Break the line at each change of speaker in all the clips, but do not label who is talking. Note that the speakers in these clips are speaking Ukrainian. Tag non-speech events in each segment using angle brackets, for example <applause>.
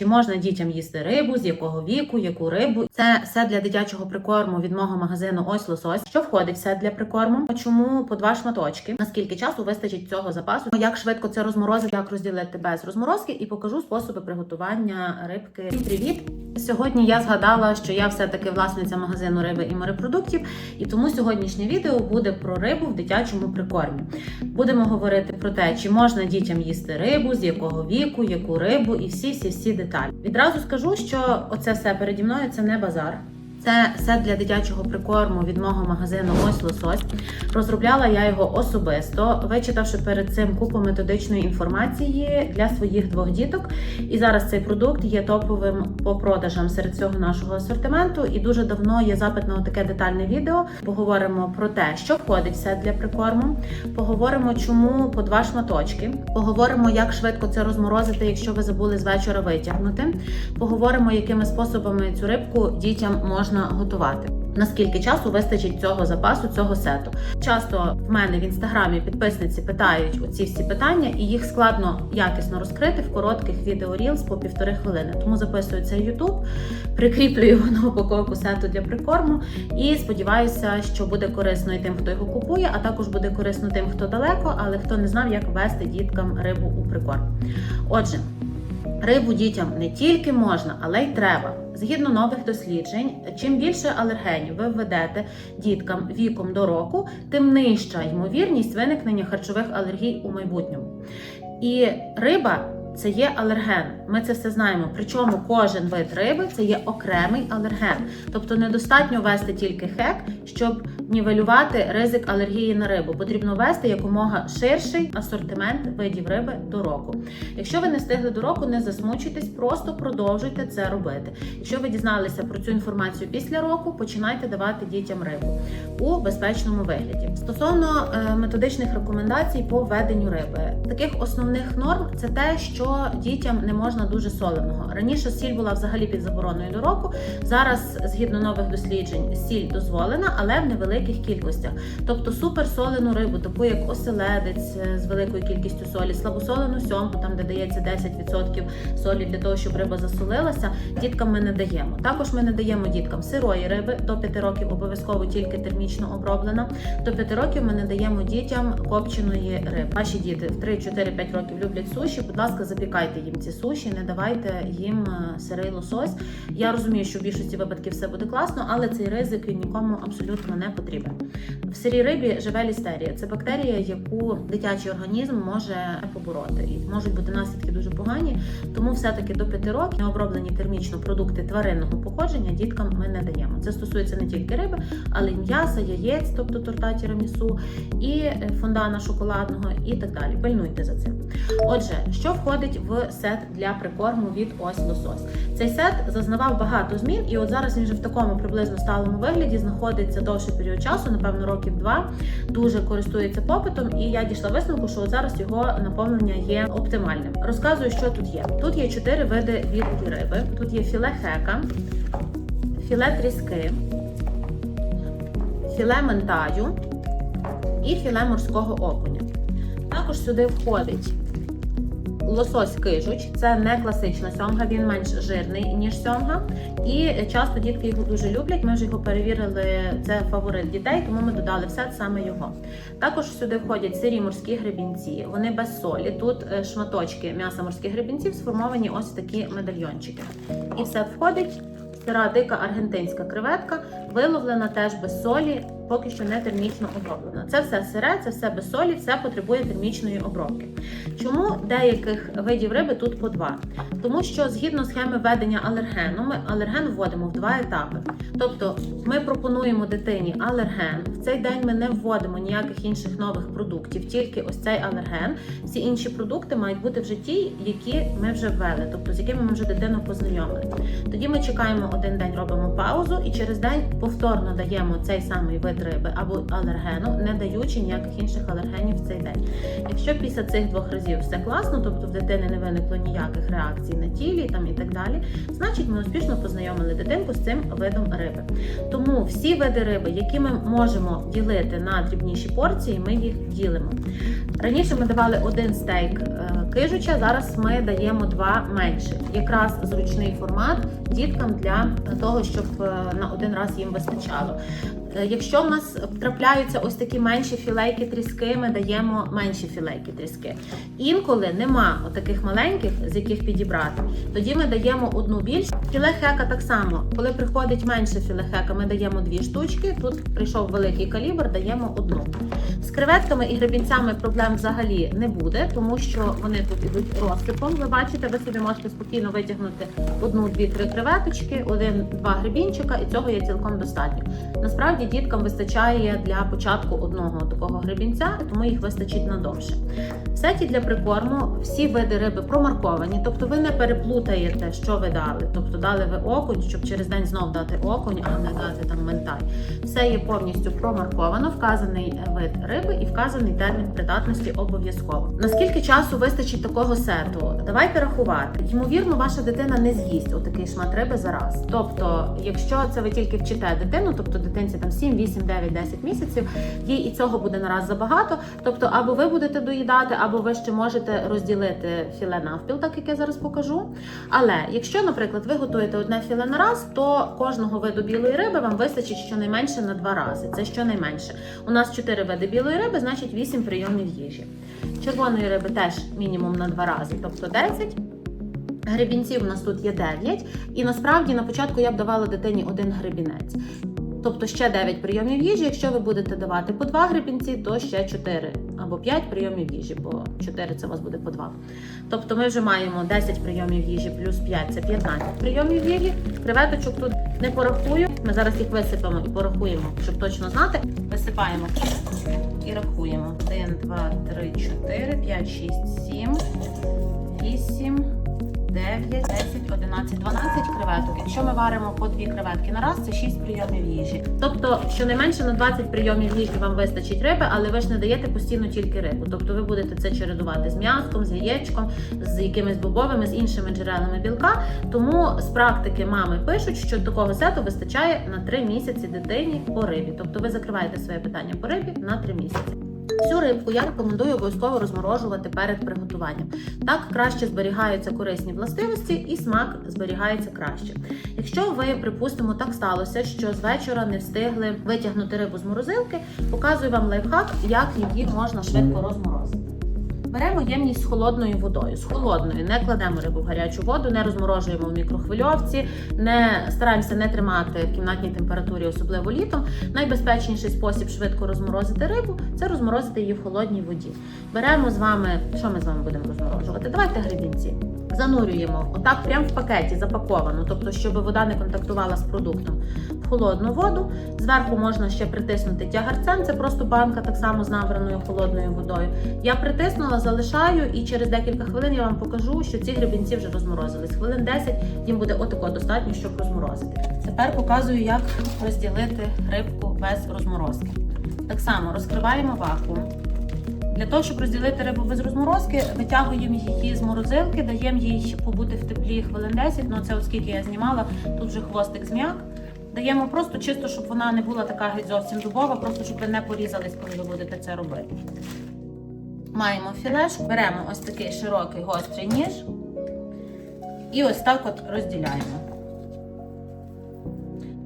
Чи можна дітям їсти рибу, з якого віку, яку рибу? Це все для дитячого прикорму від мого магазину Ось лосось. Що входить все для прикорму? Чому по два шматочки? Наскільки часу вистачить цього запасу? Як швидко це розморозити, як розділити без розморозки, і покажу способи приготування рибки. Всім Привіт! Сьогодні я згадала, що я все-таки власниця магазину риби і морепродуктів, і тому сьогоднішнє відео буде про рибу в дитячому прикормі. Будемо говорити про те, чи можна дітям їсти рибу, з якого віку, яку рибу, і всі всі всі. Відразу скажу, що оце все переді мною це не базар. Це все для дитячого прикорму від мого магазину Ось лосось. Розробляла я його особисто, вичитавши перед цим купу методичної інформації для своїх двох діток. І зараз цей продукт є топовим по продажам серед цього нашого асортименту. І дуже давно є запит на таке детальне відео. Поговоримо про те, що входить все для прикорму. Поговоримо, чому по два шматочки. Поговоримо, як швидко це розморозити, якщо ви забули з вечора витягнути. Поговоримо, якими способами цю рибку дітям можна готувати. Наскільки часу вистачить цього запасу, цього сету? Часто в мене в інстаграмі підписниці питають оці всі питання, і їх складно якісно розкрити в коротких відео Reels по півтори хвилини. Тому записую цей YouTube, прикріплю його <laughs> на упаковку сету для прикорму і сподіваюся, що буде корисно і тим, хто його купує, а також буде корисно тим, хто далеко, але хто не знав, як вести діткам рибу у прикорм. Отже. Рибу дітям не тільки можна, але й треба. Згідно нових досліджень, чим більше алергенів ви введете діткам віком до року, тим нижча ймовірність виникнення харчових алергій у майбутньому. І риба це є алерген. Ми це все знаємо. Причому кожен вид риби це є окремий алерген. Тобто недостатньо вести тільки хек, щоб нівелювати ризик алергії на рибу. Потрібно вести якомога ширший асортимент видів риби до року. Якщо ви не встигли до року, не засмучуйтесь, просто продовжуйте це робити. Якщо ви дізналися про цю інформацію після року, починайте давати дітям рибу у безпечному вигляді. Стосовно е, методичних рекомендацій по введенню риби, таких основних норм це те, що дітям не можна дуже соленого. Раніше сіль була взагалі під забороною до року. Зараз, згідно нових досліджень, сіль дозволена, але в невеликих кількостях. Тобто суперсолену рибу, таку як оселедець е, з великою кількістю солі, слабосолену сьомку, там де дається 10% солі для того, щоб риба засолилася, діткам ми не даємо. Також ми не даємо діткам сирої риби до 5 років, обов'язково тільки термічно оброблена. До 5 років ми не даємо дітям копченої риби. Ваші діти в 3, 4, 5 років люблять суші. Будь ласка, запікайте їм ці суші, не давайте їм е, сирий лосось. Я розумію, що в більшості випадків все буде класно, але цей ризик нікому абсолютно не потрібен. В сирій рибі живе лістерія. Це бактерія, яку дитячий організм може побороти. І можуть бути наслідки дуже погані. Тому все-таки до 5 років необроблені термічно продукти тваринного походження діткам ми не даємо. Це стосується не тільки риби, але й м'яса, яєць, тобто торта тірамісу, і е, фондана шоколадного, і так далі. Пильнуйте за цим. Отже, що входить в сет для прикорму від ось лосось? Цей сет зазнавав багато змін, і от зараз він вже в такому приблизно сталому вигляді знаходиться довший період часу, напевно, років два. Дуже користується попитом, і я дійшла висновку, що зараз його наповнення є оптимальним. Розказую, що тут є. Тут є чотири види від риби. Тут є філе хека, філе тріски, філе ментаю і філе морського окуня. Також сюди входить лосось кижуч, це не класична сьомга, він менш жирний, ніж сьомга. І часто дітки його дуже люблять. Ми вже його перевірили, це фаворит дітей, тому ми додали в сет саме його. Також сюди входять сирі морські гребінці, вони без солі. Тут е, шматочки м'яса морських гребінців сформовані ось такі медальйончики. І в сет входить сира дика аргентинська креветка, виловлена теж без солі, поки що не термічно оброблена. Це все сире, це все без солі, все потребує термічної обробки. Чому деяких видів риби тут по два? Тому що згідно схеми ведення алергену, ми алерген вводимо в два етапи. Тобто ми пропонуємо дитині алерген. В цей день ми не вводимо ніяких інших нових продуктів, тільки ось цей алерген. Всі інші продукти мають бути вже ті, які ми вже ввели, тобто з якими ми вже дитину познайомили. Тоді ми чекаємо один день, робимо паузу, і через день повторно даємо цей самий вид риби або алергену, не даючи ніяких інших алергенів в цей день. Якщо після цих двох разів все класно, тобто в дитини не виникло ніяких реакцій на тілі там і так далі, значить ми успішно познайомили дитинку з цим видом риби. Тому всі види риби, які ми можемо ділити на дрібніші порції, ми їх ділимо. Раніше ми давали один стейк е, кижуча. Зараз ми даємо два менших. Якраз зручний формат діткам для того, щоб е, на один раз їм вистачало. Е, Якщо в нас трапляються ось такі менші філейки тріски, ми даємо менші філейки тріски. Інколи нема таких маленьких, з яких підібрати. Тоді ми даємо одну більшу. Філе хека так само. Коли приходить менше філе хека, ми даємо дві штучки. Тут прийшов великий калібр, даємо одну. З креветками і гребінцями проблем взагалі не буде, тому що вони тут ідуть розсипом. Ви бачите, ви собі можете спокійно витягнути одну, дві, три креветочки, один-два гребінчика, і цього є цілком достатньо. Насправді діткам вистачає для початку одного такого гребінця, тому їх вистачить надовше. Сеті для прикорму всі види риби промарковані, тобто ви не переплутаєте, що ви дали. Тобто дали ви окунь, щоб через день знов дати окунь, а не дати там ментай. Все є повністю промарковано, вказаний вид риби і вказаний термін придатності обов'язково. Наскільки часу вистачить такого сету? Давайте рахувати. Ймовірно, ваша дитина не з'їсть отакий шмат риби за раз. Тобто, якщо це ви тільки вчите дитину, тобто дитинці там 7, 8, 9, 10 місяців, їй і цього буде нараз забагато. Тобто, або ви будете доїдати, або ви ще можете розділити філе навпіл, так як я зараз покажу. Але якщо, наприклад, ви готуєте одне філе на раз, то кожного виду білої риби вам вистачить щонайменше на два рази. Це щонайменше. У нас 4 види білої риби, значить 8 прийомів їжі. Червоної риби теж мінімум на два рази, тобто 10. Гребінців у нас тут є 9. І насправді на початку я б давала дитині один гребінець. Тобто ще 9 прийомів їжі. Якщо ви будете давати по 2 гребінці, то ще 4 або 5 прийомів їжі, бо 4 це у вас буде по 2. Тобто ми вже маємо 10 прийомів їжі плюс 5 це 15 прийомів їжі. Креветочок тут не порахую. Ми зараз їх висипемо і порахуємо, щоб точно знати. Висипаємо і рахуємо. 1, 2, 3, 4, 5, 6, 7, 8, 9, 10, 11, 12 креветок. Якщо ми варимо по дві креветки на раз, це 6 прийомів їжі. Тобто, щонайменше на 20 прийомів їжі вам вистачить риби, але ви ж не даєте постійно тільки рибу. Тобто ви будете це чередувати з м'яском, з яєчком, з якимись бобовими, з іншими джерелами білка. Тому з практики мами пишуть, що такого сету вистачає на 3 місяці дитині по рибі. Тобто ви закриваєте своє питання по рибі на 3 місяці. Цю рибку я рекомендую обов'язково розморожувати перед приготуванням. Так краще зберігаються корисні властивості і смак зберігається краще. Якщо ви, припустимо, так сталося, що з вечора не встигли витягнути рибу з морозилки, показую вам лайфхак, як її можна швидко розморозити. Беремо ємність з холодною водою. З холодною не кладемо рибу в гарячу воду, не розморожуємо в мікрохвильовці, не стараємося не тримати в кімнатній температурі, особливо літом. Найбезпечніший спосіб швидко розморозити рибу це розморозити її в холодній воді. Беремо з вами, що ми з вами будемо розморожувати? Давайте гребінці. Занурюємо отак, прямо в пакеті запаковано, тобто, щоб вода не контактувала з продуктом холодну воду. Зверху можна ще притиснути тягарцем, це просто банка так само з набраною холодною водою. Я притиснула, залишаю, і через декілька хвилин я вам покажу, що ці гребінці вже розморозились. Хвилин 10 їм буде отако достатньо, щоб розморозити. Тепер показую, як розділити рибку без розморозки. Так само розкриваємо вакуум. Для того, щоб розділити рибу без розморозки, витягуємо її з морозилки, даємо їй побути в теплі хвилин 10, ну це оскільки я знімала, тут вже хвостик зм'як. Даємо просто чисто, щоб вона не була така геть зовсім дубова, просто щоб ви не порізались, коли ви будете це робити. Маємо філешку, беремо ось такий широкий гострий ніж і ось так от розділяємо.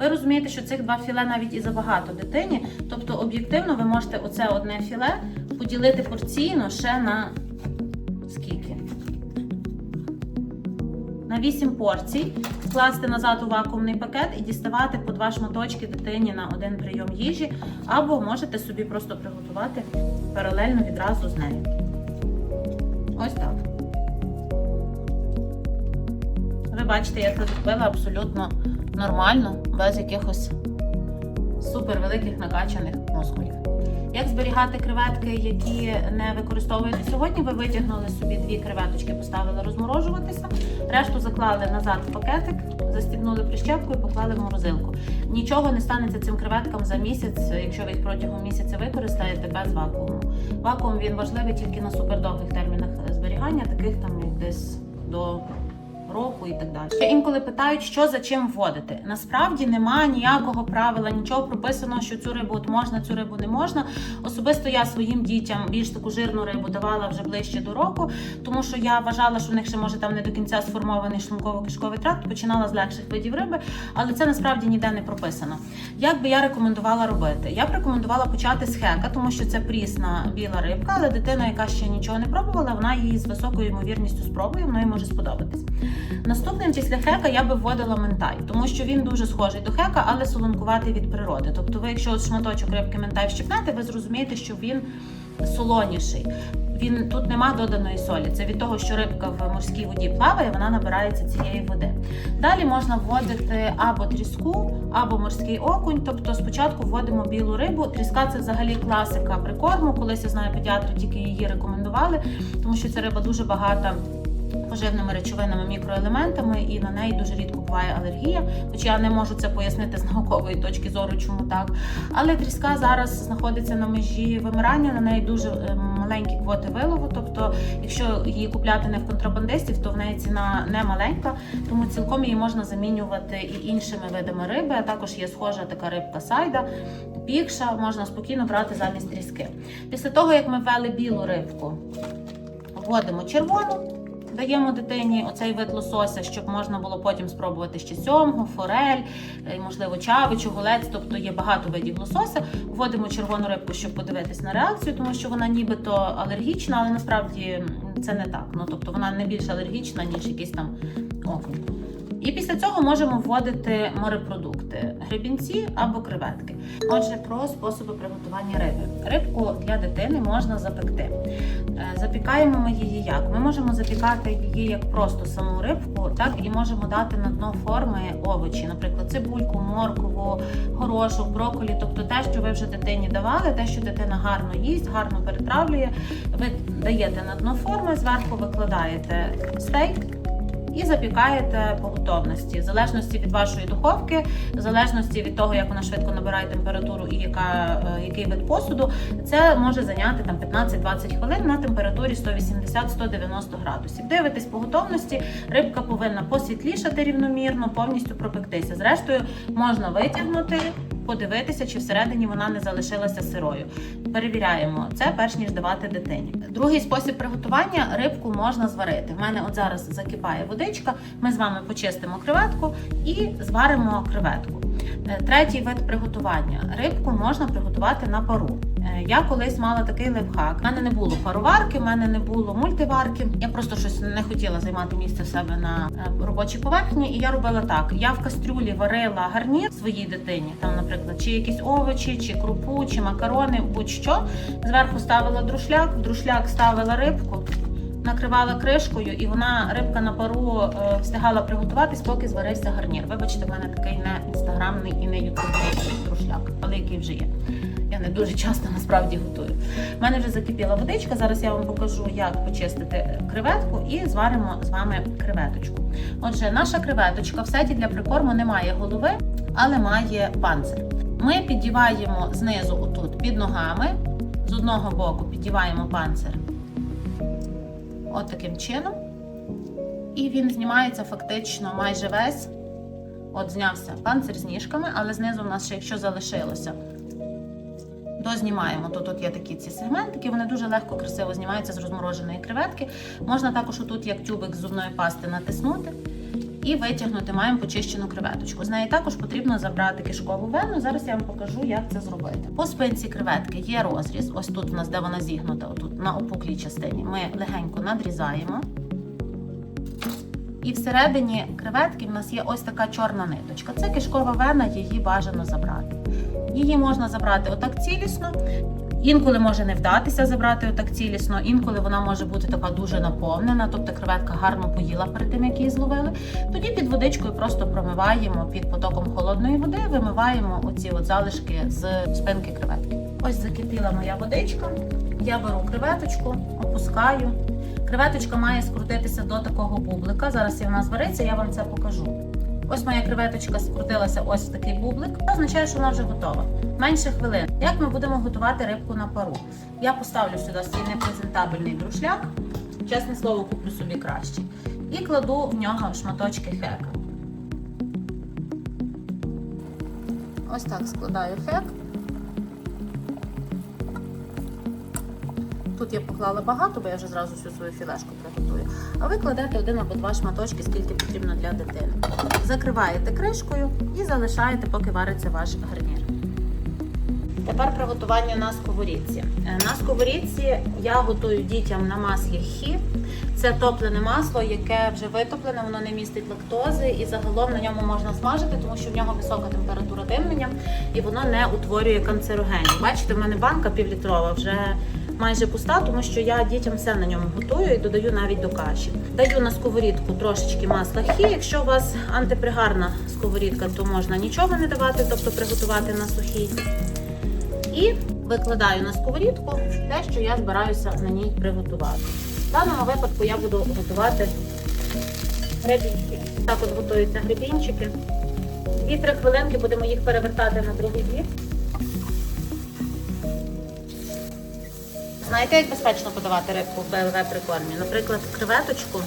Ви розумієте, що цих два філе навіть і забагато дитині. Тобто, об'єктивно, ви можете оце одне філе поділити порційно ще на скільки? На 8 порцій, вкласти назад у вакуумний пакет і діставати по два шматочки дитині на один прийом їжі, або можете собі просто приготувати паралельно відразу з нею. Ось так. Ви бачите, я це зробила абсолютно нормально, без якихось супервеликих накачаних мускулів. Як зберігати креветки, які не використовуєте сьогодні? Ви витягнули собі дві креветочки, поставили розморожуватися, решту заклали назад в пакетик, застібнули прищепкою, поклали в морозилку. Нічого не станеться цим креветкам за місяць, якщо ви їх протягом місяця використаєте без вакууму. Вакуум він важливий тільки на супердовгих термінах зберігання, таких там як десь до року і так далі. Ще інколи питають, що за чим вводити. Насправді немає ніякого правила, нічого прописано, що цю рибу от можна, цю рибу не можна. Особисто я своїм дітям більш таку жирну рибу давала вже ближче до року, тому що я вважала, що в них ще може там не до кінця сформований шлунково-кишковий тракт. Починала з легших видів риби, але це насправді ніде не прописано. Як би я рекомендувала робити? Я б рекомендувала почати з хека, тому що це прісна біла рибка, але дитина, яка ще нічого не пробувала, вона її з високою ймовірністю спробує, воно їй може сподобатись. Наступним після хека я би вводила ментай, тому що він дуже схожий до хека, але солонкуватий від природи. Тобто, ви, якщо от шматочок рибки ментай вщипнете, ви зрозумієте, що він солоніший. Він тут нема доданої солі. Це від того, що рибка в морській воді плаває, вона набирається цієї води. Далі можна вводити або тріску, або морський окунь. Тобто спочатку вводимо білу рибу. Тріска це взагалі класика прикорму. Колись я знаю, педіатри тільки її рекомендували, тому що ця риба дуже багата. Поживними речовинами, мікроелементами, і на неї дуже рідко буває алергія. Хоч я не можу це пояснити з наукової точки зору, чому так. Але тріска зараз знаходиться на межі вимирання. На неї дуже е, маленькі квоти вилову. Тобто, якщо її купляти не в контрабандистів, то в неї ціна не маленька, тому цілком її можна замінювати і іншими видами риби. А також є схожа така рибка сайда, пікша, можна спокійно брати замість тріски. Після того, як ми ввели білу рибку, вводимо червону. Даємо дитині оцей вид лосося, щоб можна було потім спробувати ще сьомгу, форель, е, можливо, чавичу, голець, тобто є багато видів лосося. Вводимо червону рибку, щоб подивитись на реакцію, тому що вона нібито алергічна, але насправді це не так. Ну тобто вона не більш алергічна, ніж якийсь там окунь. І після цього можемо вводити морепродукти гребінці або креветки. Отже, про способи приготування риби. Рибку для дитини можна запекти. Е, Запікаємо ми її як? Ми можемо запікати її як просто саму рибку, так і можемо дати на дно форми овочі, наприклад, цибульку, моркову, горошок, брокколі, тобто те, що ви вже дитині давали, те, що дитина гарно їсть, гарно перетравлює. Ви даєте на дно форми, зверху викладаєте стейк. І запікаєте по готовності, в залежності від вашої духовки, в залежності від того, як вона швидко набирає температуру і яка, е, який вид посуду, це може зайняти там 15-20 хвилин на температурі 180-190 градусів. Дивитесь по готовності, рибка повинна посвітлішати рівномірно, повністю пропектися. Зрештою, можна витягнути, подивитися, чи всередині вона не залишилася сирою. Перевіряємо це, перш ніж давати дитині. Другий спосіб приготування рибку можна зварити. В мене от зараз закипає водичка. Ми з вами почистимо креветку і зваримо креветку. Е, Третій вид приготування. Рибку можна приготувати на пару. Е, Я колись мала такий лайфхак. У мене не було пароварки, в мене не було мультиварки. Я просто щось не хотіла займати місце в себе на е, робочій поверхні. І я робила так: я в кастрюлі варила гарнір своїй дитині, там, наприклад, чи якісь овочі, чи крупу, чи макарони, будь-що. Зверху ставила друшляк, в друшляк ставила рибку. Накривала кришкою, і вона рибка на пару е, встигала приготуватись, поки зварився гарнір. Вибачте, в мене такий не інстаграмний і не ютубний друшляк, але який вже є. Я не дуже часто насправді готую. У мене вже закипіла водичка. Зараз я вам покажу, як почистити креветку, і зваримо з вами креветочку. Отже, наша креветочка в сеті для прикорму не має голови, але має панцир. Ми піддіваємо знизу, отут під ногами, з одного боку піддіваємо панцир от таким чином. І він знімається фактично майже весь. От знявся панцир з ніжками, але знизу в нас ще, якщо залишилося, дознімаємо. То тут є такі ці сегментики, вони дуже легко, красиво знімаються з розмороженої креветки. Можна також отут, як тюбик зубної пасти, натиснути і витягнути. Маємо почищену креветочку. З неї також потрібно забрати кишкову вену. Зараз я вам покажу, як це зробити. По спинці креветки є розріз. Ось тут у нас, де вона зігнута, отут на опуклій частині. Ми легенько надрізаємо. І всередині креветки в нас є ось така чорна ниточка. Це кишкова вена, її бажано забрати. Її можна забрати отак цілісно. Інколи може не вдатися забрати отак цілісно, інколи вона може бути така дуже наповнена, тобто креветка гарно поїла перед тим, як її зловили. Тоді під водичкою просто промиваємо під потоком холодної води, вимиваємо оці от залишки з спинки креветки. Ось закипіла моя водичка. Я беру креветочку, опускаю. Креветочка має скрутитися до такого бублика. Зараз вона звариться, я вам це покажу. Ось моя креветочка скрутилася ось в такий бублик. Це означає, що вона вже готова. Менше хвилин. Як ми будемо готувати рибку на пару? Я поставлю сюди свій непрезентабельний друшляк. Чесне слово, куплю собі краще. і кладу в нього шматочки хека. Ось так складаю хек. Тут я поклала багато, бо я вже зразу всю свою філешку приготую. А ви кладете один або два шматочки, скільки потрібно для дитини. Закриваєте кришкою і залишаєте, поки вариться ваш гарнір. Тепер приготування на сковорідці. Е, На сковорідці я готую дітям на маслі хі. Це топлене масло, яке вже витоплене, воно не містить лактози, і загалом на ньому можна смажити, тому що в нього висока температура димлення і воно не утворює канцерогенів. Бачите, в мене банка півлітрова вже майже пуста, тому що я дітям все на ньому готую і додаю навіть до каші. Даю на сковорідку трошечки масла хі. Якщо у вас антипригарна сковорідка, то можна нічого не давати, тобто приготувати на сухій. І викладаю на сковорідку те, що я збираюся на ній приготувати. В даному випадку я буду готувати гребінчики. Так от готуються гребінчики. 2-3 хвилинки будемо їх перевертати на другий бік. Знаєте, як безпечно подавати рибку в БЛВ прикормі? Наприклад, креветочку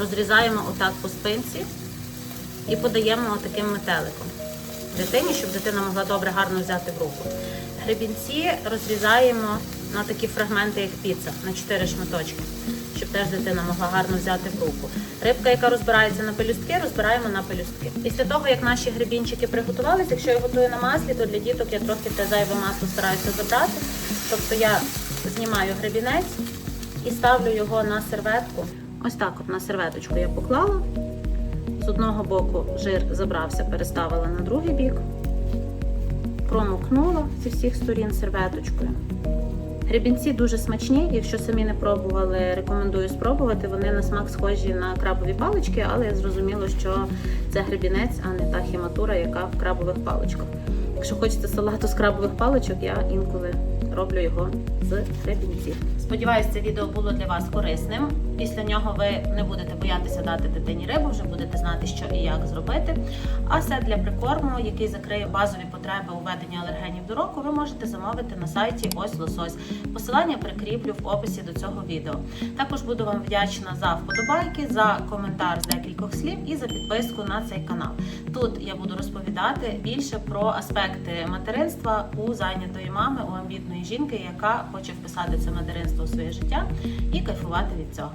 розрізаємо отак по спинці і подаємо отаким метеликом дитині, щоб дитина могла добре гарно взяти в руку. Гребінці розрізаємо на такі фрагменти, як піца, на 4 шматочки, щоб теж дитина могла гарно взяти в руку. Рибка, яка розбирається на пелюстки, розбираємо на пелюстки. Після того, як наші гребінчики приготувалися, якщо я готую на маслі, то для діток я трохи те зайве масло стараюся забрати. Тобто я знімаю гребінець і ставлю його на серветку. Ось так от на серветочку я поклала. З одного боку жир забрався, переставила на другий бік, промокнула зі всіх сторін серветочкою. Гребінці дуже смачні, якщо самі не пробували, рекомендую спробувати. Вони на смак схожі на крабові палички, але я зрозуміла, що це гребінець, а не та хіматура, яка в крабових паличках. Якщо хочете салату з крабових паличок, я інколи роблю його з гребінців. Сподіваюсь, це відео було для вас корисним. Після нього ви не будете боятися дати дитині рибу, вже будете знати, що і як зробити. А все для прикорму, який закриє базові потреби у веденні алергенів до року, ви можете замовити на сайті Ось Лосось. Посилання прикріплю в описі до цього відео. Також буду вам вдячна за вподобайки, за коментар з декількох слів і за підписку на цей канал. Тут я буду розповідати більше про аспекти материнства у зайнятої мами, у амбітної жінки, яка хоче вписати це материнство своє життя і кайфувати від цього.